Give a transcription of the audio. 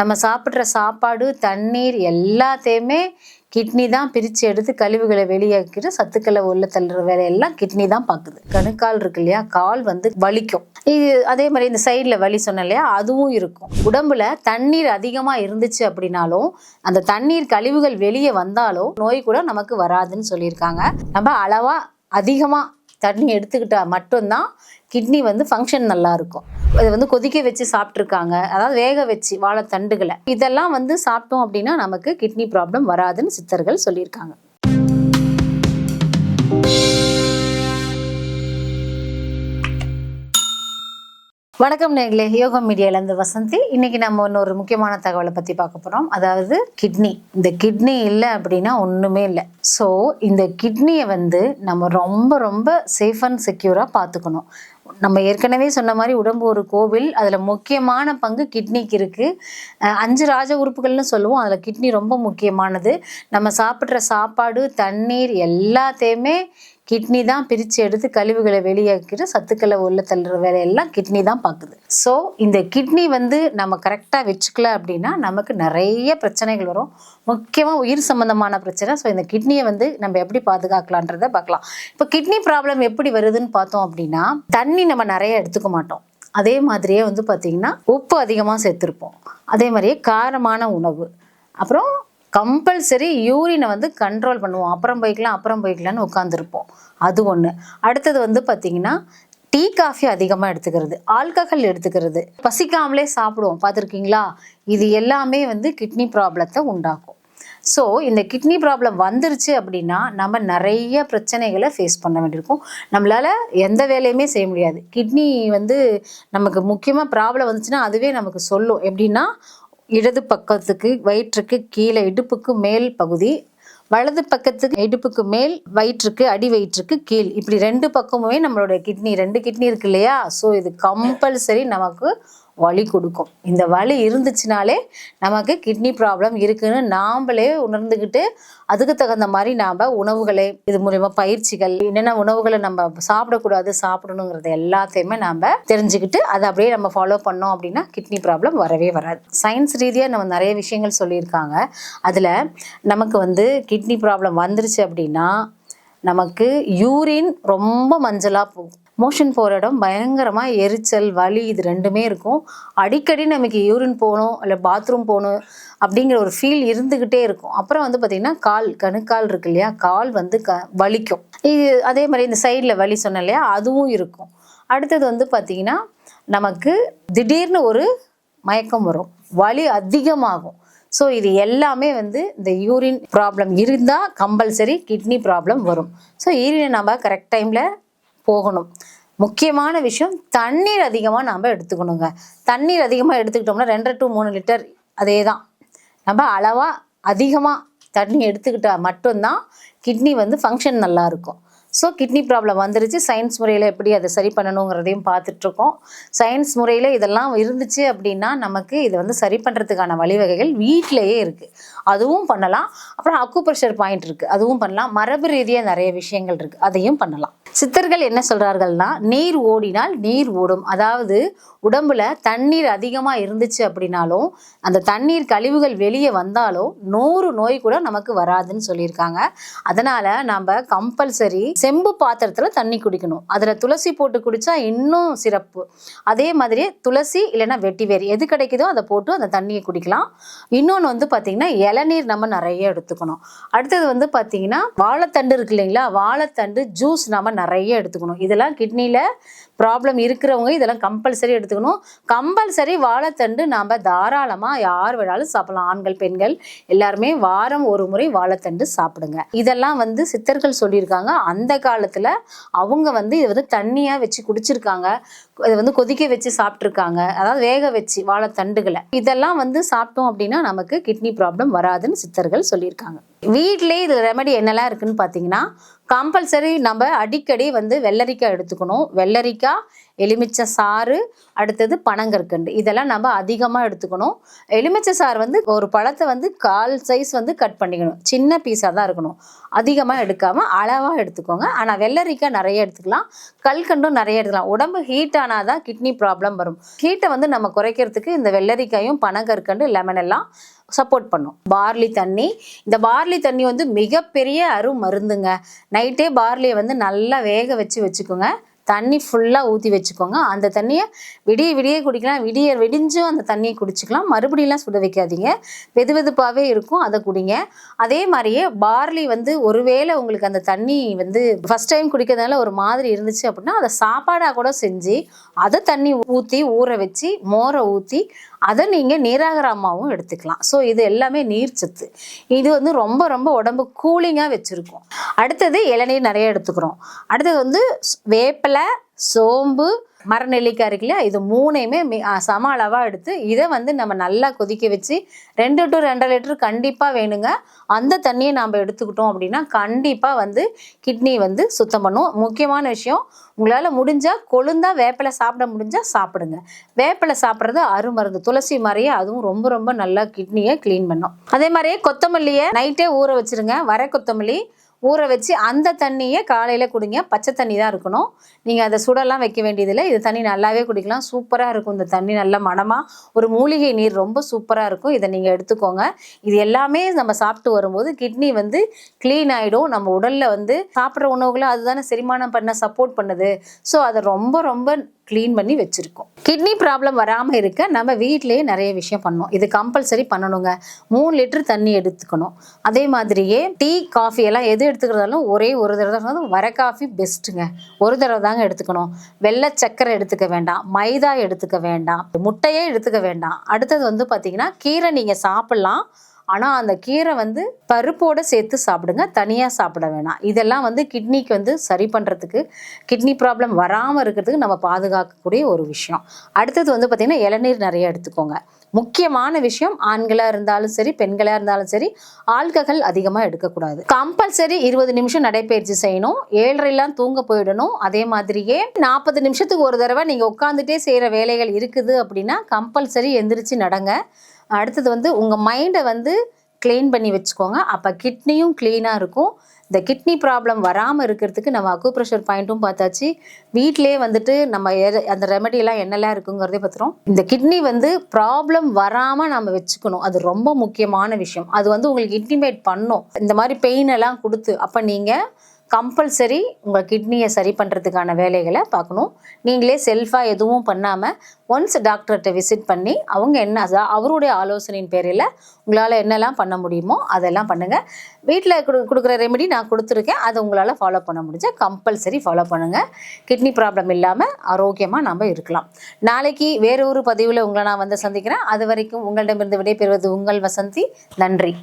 நம்ம சாப்பிட்ற சாப்பாடு தண்ணீர் எல்லாத்தையுமே கிட்னி தான் பிரித்து எடுத்து கழிவுகளை வெளியாக்கிட்டு சத்துக்களை உள்ள தள்ளுற வேலையெல்லாம் கிட்னி தான் பார்க்குது. கணுக்கால் இருக்கு இல்லையா? கால் வந்து வலிக்கும். இது அதே மாதிரி இந்த சைடில் வலி சொன்ன இல்லையா? அதுவும் இருக்கும். உடம்புல தண்ணீர் அதிகமாக இருந்துச்சு அப்படின்னாலும் அந்த தண்ணீர் கழிவுகள் வெளியே வந்தாலும் நோய் கூட நமக்கு வராதுன்னு சொல்லியிருக்காங்க. நம்ம அளவாக அதிகமாக தண்ணி எடுத்துக்கிட்டால் மட்டும்தான் கிட்னி வந்து ஃபங்க்ஷன் நல்லா இருக்கும் அதை வந்து கொதிக்க வச்சு சாப்பிட்ருக்காங்க அதாவது வேக வச்சு வாழைத்தண்டுகளை. இதெல்லாம் வந்து சாப்பிட்டோம் அப்படின்னா நமக்கு கிட்னி ப்ராப்ளம் வராதுன்னு சித்தர்கள் சொல்லியிருக்காங்க. வணக்கம் நேர்களே. யோகா மீடியாலேருந்து வசந்தி. இன்னைக்கு நம்ம இன்னொரு முக்கியமான தகவலை பற்றி பார்க்க போகிறோம் அதாவது கிட்னி இந்த கிட்னி இல்லை அப்படின்னா ஒன்றுமே இல்லை. ஸோ இந்த கிட்னியை வந்து நம்ம ரொம்ப ரொம்ப சேஃப் அண்ட் செக்யூராக பார்த்துக்கணும். நம்ம ஏற்கனவே சொன்ன மாதிரி உடம்பு ஒரு கோவில். அதில் முக்கியமான பங்கு கிட்னிக்கு இருக்குது அஞ்சு ராஜ உறுப்புகள்னு சொல்லுவோம். அதில் கிட்னி ரொம்ப முக்கியமானது. நம்ம சாப்பிட்ற சாப்பாடு தண்ணீர் எல்லாத்தையுமே கிட்னி தான் பிரித்து எடுத்து கழிவுகளை வெளியாக்கிட்டு சத்துக்களை உள்ள தள்ளுற வேலையெல்லாம் கிட்னி தான் பார்க்குது. ஸோ இந்த கிட்னி வந்து நம்ம கரெக்டாக வச்சுக்கல அப்படின்னா நமக்கு நிறைய பிரச்சனைகள் வரும். முக்கியமாக உயிர் சம்மந்தமான பிரச்சனை. ஸோ இந்த கிட்னியை வந்து நம்ம எப்படி பாதுகாக்கலான்றதை பார்க்கலாம். இப்போ கிட்னி ப்ராப்ளம் எப்படி வருதுன்னு பார்த்தோம் அப்படின்னா தண்ணி நம்ம நிறைய எடுத்துக்க மாட்டோம். அதே மாதிரியே வந்து பார்த்திங்கன்னா உப்பு அதிகமாக சேர்த்துருப்போம். அதே மாதிரியே காரமான உணவு. அப்புறம் கம்பல்சரி யூரினை வந்து கண்ட்ரோல் பண்ணுவோம். அப்புறம் போய்க்கலாம் அப்புறம் போய்க்கலாம்னு உட்காந்துருப்போம் அது ஒன்று அடுத்தது வந்து பார்த்திங்கன்னா டீ காஃபி அதிகமாக எடுத்துக்கிறது. ஆல்கஹால் எடுத்துக்கிறது. பசிக்காமலே சாப்பிடுவோம். பார்த்துருக்கீங்களா இது எல்லாமே வந்து கிட்னி ப்ராப்ளத்தை உண்டாக்கும். ஸோ இந்த கிட்னி ப்ராப்ளம் வந்துருச்சு அப்படின்னா நம்ம நிறைய பிரச்சனைகளை ஃபேஸ் பண்ண வேண்டியிருக்கும். நம்மளால் எந்த வேலையுமே செய்ய முடியாது. கிட்னி வந்து நமக்கு முக்கியமாக ப்ராப்ளம் வந்துச்சுன்னா அதுவே நமக்கு சொல்லும். எப்படின்னா இடது பக்கத்துக்கு வயிற்றுக்கு கீழே இடுப்புக்கு மேல் பகுதி வலது பக்கத்துக்கு இடுப்புக்கு மேல் வயிற்றுக்கு அடி வயிற்றுக்கு கீழ். இப்படி ரெண்டு பக்கமுமே நம்மளோட கிட்னி ரெண்டு கிட்னி இருக்கு இல்லையா? ஸோ இது கம்பல்சரி நமக்கு வலி கொடுக்கும். இந்த வலி இருந்துச்சுனாலே நமக்கு கிட்னி ப்ராப்ளம் இருக்குன்னு நாம்ளே உணர்ந்துக்கிட்டு அதுக்கு தகுந்த மாதிரி நாம் உணவுகளை இது மூலயமா பயிற்சிகள் என்னென்ன உணவுகளை நம்ம சாப்பிடக்கூடாது சாப்பிடணுங்கிறது எல்லாத்தையுமே நாம் தெரிஞ்சுக்கிட்டு அதை அப்படியே நம்ம ஃபாலோ பண்ணோம் அப்படின்னா கிட்னி ப்ராப்ளம் வரவே வராது. சயின்ஸ் ரீதியாக நம்ம நிறைய விஷயங்கள் சொல்லியிருக்காங்க. அதில் நமக்கு வந்து கிட்னி ப்ராப்ளம் வந்துருச்சு அப்படின்னா நமக்கு யூரின் ரொம்ப மஞ்சளாக போகும். மோஷன் போகிற இடம் பயங்கரமாக எரிச்சல் வலி இது ரெண்டுமே இருக்கும். அடிக்கடி நமக்கு யூரின் போகணும் இல்லை பாத்ரூம் போகணும் அப்படிங்கிற ஒரு ஃபீல் இருந்துக்கிட்டே இருக்கும். அப்புறம் வந்து பார்த்திங்கன்னா கால் கணுக்கால் இருக்கு இல்லையா? கால் வந்து க வலிக்கும். இது அதே மாதிரி இந்த சைடில் வலி சொன்னேன் இல்லையா? அதுவும் இருக்கும். அடுத்தது வந்து பார்த்திங்கன்னா நமக்கு திடீர்னு ஒரு மயக்கம் வரும். வலி அதிகமாகும். ஸோ இது எல்லாமே வந்து இந்த யூரின் ப்ராப்ளம் இருந்தால் கம்பல்சரி கிட்னி ப்ராப்ளம் வரும். ஸோ யூரினை நம்ம கரெக்ட் டைமில் போகணும். முக்கியமான விஷயம் தண்ணீர் அதிகமாக நாம் எடுத்துக்கணுங்க. தண்ணீர் அதிகமாக எடுத்துக்கிட்டோம்னா ரெண்டரை டு மூணு லிட்டர் அதே தான் நம்ம அளவாக அதிகமாக தண்ணி எடுத்துக்கிட்டால் மட்டும்தான் கிட்னி வந்து ஃபங்க்ஷன் நல்லா இருக்கும். ஸோ கிட்னி ப்ராப்ளம் வந்துருச்சு. சயின்ஸ் முறையில் எப்படி அதை சரி பண்ணணுங்கிறதையும் பார்த்துட்ருக்கோம். சயின்ஸ் முறையில் இதெல்லாம் இருந்துச்சு அப்படின்னா நமக்கு இதை வந்து சரி பண்ணுறதுக்கான வழிவகைகள் வீட்டிலையே இருக்குது அதுவும் பண்ணலாம். அப்புறம் அக்குப்ரெஷர் பாயிண்ட் இருக்குது அதுவும் பண்ணலாம். மரபு ரீதியாக நிறைய விஷயங்கள் இருக்குது அதையும் பண்ணலாம். சித்தர்கள் என்ன சொல்கிறார்கள்னா நீர் ஓடினால் நீர் ஓடும். அதாவது உடம்புல தண்ணீர் அதிகமாக இருந்துச்சு அப்படின்னாலும் அந்த தண்ணீர் கழிவுகள் வெளியே வந்தாலும் நூறு நோய் கூட நமக்கு வராதுன்னு சொல்லியிருக்காங்க. அதனால் நம்ம கம்பல்சரி செம்பு பாத்திரத்தில் தண்ணி குடிக்கணும். அதில் துளசி போட்டு குடித்தா இன்னும் சிறப்பு. அதே மாதிரி துளசி இல்லைன்னா வெட்டிவேர் எது கிடைக்குதோ அதை போட்டு அந்த தண்ணியை குடிக்கலாம். இன்னொன்று வந்து பார்த்திங்கன்னா இளநீர் நம்ம நிறைய எடுத்துக்கணும். அடுத்தது வந்து பார்த்திங்கன்னா வாழைத்தண்டு இருக்கு இல்லைங்களா? வாழைத்தண்டு ஜூஸ் நம்ம நிறைய எடுத்துக்கணும். இதெல்லாம் கிட்னியில் ப்ராப்ளம் இருக்கிறவங்க இதெல்லாம் கம்பல்சரி எடுத்துக்கணும். கம்பல்சரி வாழைத்தண்டு நாம் தாராளமாக யார் வேணாலும் சாப்பிடலாம். ஆண்கள் பெண்கள் எல்லாருமே வாரம் ஒரு முறை வாழைத்தண்டு சாப்பிடுங்க. இதெல்லாம் வந்து சித்தர்கள் சொல்லியிருக்காங்க. அந்த காலத்தில் அவங்க வந்து இதை வந்து தண்ணியாக வச்சு குடிச்சிருக்காங்க. இதை வந்து கொதிக்க வச்சு சாப்பிட்ருக்காங்க அதாவது வேக வச்சு வாழைத்தண்டுகளை. இதெல்லாம் வந்து சாப்பிட்டோம் அப்படின்னா நமக்கு கிட்னி ப்ராப்ளம் வராதுன்னு சித்தர்கள் சொல்லியிருக்காங்க. வீட்டிலே இது ரெமடி என்னெல்லாம் இருக்குன்னு பார்த்தீங்கன்னா கம்பல்சரி நம்ம அடிக்கடி வந்து வெள்ளரிக்காய் எடுத்துக்கணும். வெள்ளரிக்காய் எலுமிச்சை சாறு அடுத்தது பனங்கற்கண்டு. இதெல்லாம் நம்ம அதிகமாக எடுத்துக்கணும். எலுமிச்சை சாறு வந்து ஒரு பழத்தை வந்து கால் சைஸ் வந்து கட் பண்ணிக்கணும். சின்ன பீஸாக தான் இருக்கணும். அதிகமாக எடுக்காமல் அளவாக எடுத்துக்கோங்க. ஆனால் வெள்ளரிக்காய் நிறைய எடுத்துக்கலாம். கல்கண்டும் நிறைய எடுத்துக்கலாம். உடம்பு ஹீட் ஆனால் தான் கிட்னி ப்ராப்ளம் வரும் ஹீட்டை வந்து நம்ம குறைக்கிறதுக்கு இந்த வெள்ளரிக்காயும் பனங்கற்கண்டு லெமன் எல்லாம் சப்போர்ட் பண்ணும். பார்லி தண்ணி. இந்த பார்லி தண்ணி வந்து மிகப்பெரிய அரு மருந்துங்க நைட்டே பார்லியை வந்து நல்லா வேக வச்சு வச்சுக்கோங்க. தண்ணி ஃபுல்லாக ஊற்றி வச்சுக்கோங்க. அந்த தண்ணியை விடிய விடிய குடிக்கலாம். விடிய விடிஞ்சும் அந்த தண்ணியை குடிச்சிக்கலாம். மறுபடியெல்லாம் சுட வைக்காதீங்க. வெது வெதுப்பாகவே இருக்கும். அதை குடிங்க. அதே மாதிரியே பார்லி வந்து ஒருவேளை உங்களுக்கு அந்த தண்ணி வந்து ஃபஸ்ட் டைம் குடிக்கிறதுனால ஒரு மாதிரி இருந்துச்சு அப்படின்னா அதை சாப்பாடாக கூட செஞ்சு அதை தண்ணி ஊற்றி ஊற வச்சு மோரை ஊற்றி அதை நீங்கள் நீராகராமாவும் எடுத்துக்கலாம். ஸோ இது எல்லாமே நீர்ச்சத்து இது வந்து ரொம்ப ரொம்ப உடம்பு கூலிங்காக வச்சுருக்கும். அடுத்தது இளநீர் நிறைய எடுத்துக்கிறோம். அடுத்தது வந்து வேப்பிலை சோம்பு மரநெல்லிக்காய் இருக்கு இல்லையா? இது மூணையுமே மி- சம அளவாக எடுத்து இதை வந்து நம்ம நல்லா கொதிக்க வச்சு ரெண்டு டு ரெண்டரை லிட்டர் கண்டிப்பாக வேணுங்க. அந்த தண்ணியை நாம் எடுத்துக்கிட்டோம் அப்படின்னா கண்டிப்பாக வந்து கிட்னி வந்து சுத்தம் பண்ணும் முக்கியமான விஷயம் உங்களால் முடிஞ்சால் கொழுந்தா வேப்பிலை சாப்பிட முடிஞ்சால் சாப்பிடுங்க. வேப்பிலை சாப்பிட்றது அருமருந்து. துளசி மாதிரியே அதுவும் ரொம்ப ரொம்ப நல்லா கிட்னியை க்ளீன் பண்ணும். அதே மாதிரியே கொத்தமல்லியை நைட்டே ஊற வச்சுருங்க. வர கொத்தமல்லி ஊற வச்சு அந்த தண்ணியை காலையில் குடிங்க. பச்சை தண்ணி தான் இருக்கணும். நீங்கள் அதை சுடெல்லாம் வைக்க வேண்டியதில்லை. இது தண்ணி நல்லாவே குடிக்கலாம். சூப்பராக இருக்கும். இந்த தண்ணி நல்ல மணமாக ஒரு மூலிகை நீர் ரொம்ப சூப்பராக இருக்கும். இதை நீங்கள் எடுத்துக்கோங்க. இது எல்லாமே நம்ம சாப்பிட்டு வரும்போது கிட்னி வந்து க்ளீன் ஆகிடும் நம்ம உடலில் வந்து சாப்பிட்ற உணவுகளை அதுதானே செரிமானம் பண்ண சப்போர்ட் பண்ணுது. ஸோ அதை ரொம்ப ரொம்ப க்ளீன் பண்ணி வச்சுருக்கோம். கிட்னி ப்ராப்ளம் வராமல் இருக்க நம்ம வீட்டிலேயே நிறைய விஷயம் பண்ணோம் இது கம்பல்சரி பண்ணணுங்க. மூணு லிட்டர் தண்ணி எடுத்துக்கணும். அதே மாதிரியே டீ காஃபி எல்லாம் எது எடுத்துக்கிறதாலும் ஒரே ஒரு தடவை தான் வர காஃபி பெஸ்ட்டுங்க ஒரு தடவை தாங்க எடுத்துக்கணும். வெள்ளை சக்கரை எடுத்துக்க வேண்டாம். மைதா எடுத்துக்க வேண்டாம். முட்டையே எடுத்துக்க வேண்டாம். அடுத்தது வந்து பார்த்தீங்கன்னா கீரை நீங்கள் சாப்பிட்லாம். ஆனால் அந்த கீரை வந்து பருப்போடு சேர்த்து சாப்பிடுங்க. தனியாக சாப்பிட வேணாம். இதெல்லாம் வந்து கிட்னிக்கு வந்து சரி பண்ணுறதுக்கு கிட்னி ப்ராப்ளம் வராமல் இருக்கிறதுக்கு நம்ம பாதுகாக்கக்கூடிய ஒரு விஷயம். அடுத்தது வந்து பார்த்திங்கன்னா இளநீர் நிறைய எடுத்துக்கோங்க. முக்கியமான விஷயம் ஆண்களாக இருந்தாலும் சரி பெண்களாக இருந்தாலும் சரி ஆல்கஹால் அதிகமாக எடுக்கக்கூடாது. கம்பல்சரி இருபது நிமிஷம் நடைப்பயிற்சி செய்யணும். ஏழரைலாம் தூங்க போயிடணும். அதே மாதிரியே நாற்பது நிமிஷத்துக்கு ஒரு தடவை நீங்கள் உட்காந்துட்டே செய்கிற வேலைகள் இருக்குது அப்படின்னா கம்பல்சரி எந்திரிச்சு நடங்க. அடுத்தது வந்து உங்கள் மைண்டை வந்து க்ளீன் பண்ணி வச்சுக்கோங்க. அப்போ கிட்னியும் க்ளீனாக இருக்கும். இந்த கிட்னி ப்ராப்ளம் வராமல் இருக்கிறதுக்கு நம்ம அக்கு ப்ரெஷர் பாயிண்ட்டும் பார்த்தாச்சு. வீட்டிலே வந்துட்டு நம்ம அந்த ரெமெடியெல்லாம் என்னெல்லாம் இருக்குங்கிறதே பார்த்துரும் இந்த கிட்னி வந்து ப்ராப்ளம் வராமல் நம்ம வச்சுக்கணும். அது ரொம்ப முக்கியமான விஷயம். அது வந்து உங்களுக்கு இன்டிமேட் பண்ணும். இந்த மாதிரி பெயின் எல்லாம் கொடுத்து அப்போ நீங்கள் கம்பல்சரி உங்கள் கிட்னியை சரி பண்ணுறதுக்கான வேலைகளை பார்க்கணும். நீங்களே செல்ஃபாக எதுவும் பண்ணாமல் ஒன்ஸ் டாக்டர்கிட்ட விசிட் பண்ணி அவங்க என்ன அதான் அவருடைய ஆலோசனையின் பேரில் உங்களால் என்னெல்லாம் பண்ண முடியுமோ அதெல்லாம் பண்ணுங்கள் வீட்டில் கொடு கொடுக்குற ரெமெடி நான் கொடுத்துருக்கேன். அதை உங்களால் ஃபாலோ பண்ண முடிஞ்சால் கம்பல்சரி ஃபாலோ பண்ணுங்கள் கிட்னி ப்ராப்ளம் இல்லாமல் ஆரோக்கியமாக நம்ம இருக்கலாம். நாளைக்கு வேறு ஒரு பதிவில் உங்களை நான் வந்து சந்திக்கிறேன். அது வரைக்கும் உங்களிடமிருந்து விடைபெறுவது உங்கள் வசந்தி. நன்றி.